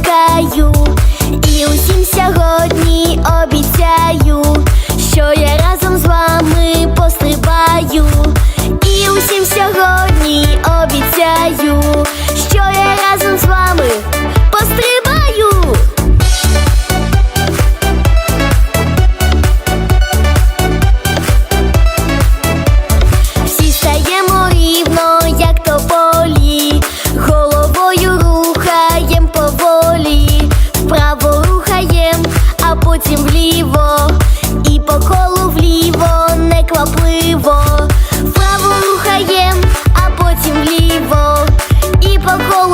чекаю, і усім сьогодні обіцяю. І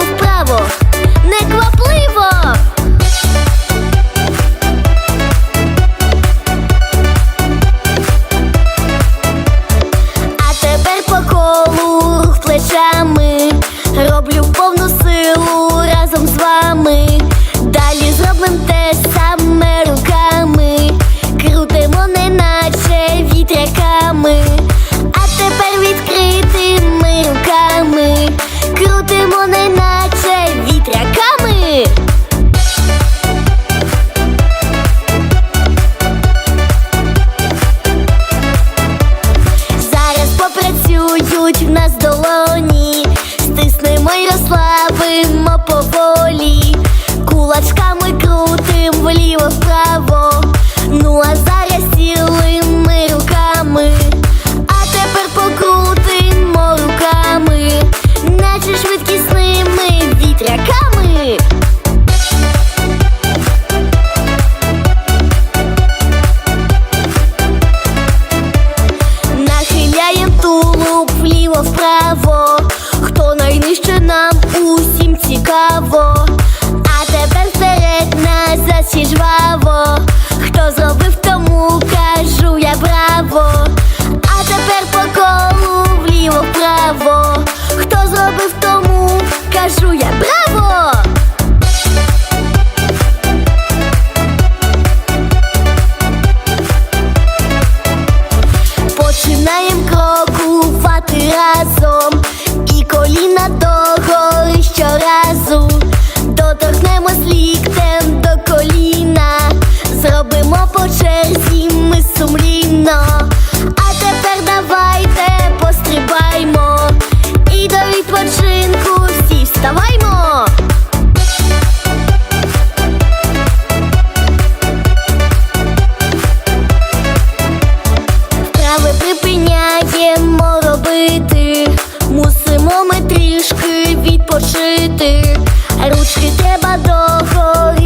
попрацюють в нас долоні, стиснемо й розслабимо поволі, цікаво. А тепер вперед назад всі жваво. Хто зробив тому, кажу я браво. А тепер по колу вліво вправо. Хто зробив тому, кажу я браво. Починаєм крокувати разом і коліна догори щоразу. Доторкнемось ліктем до коліна, зробимо по черзі ми сумлінно. А тепер давайте пострибаймо і до відпочинку всі вставаймо. Вправи припиняємо робити, мусимо ми трішки відпочити. Ручки треба догори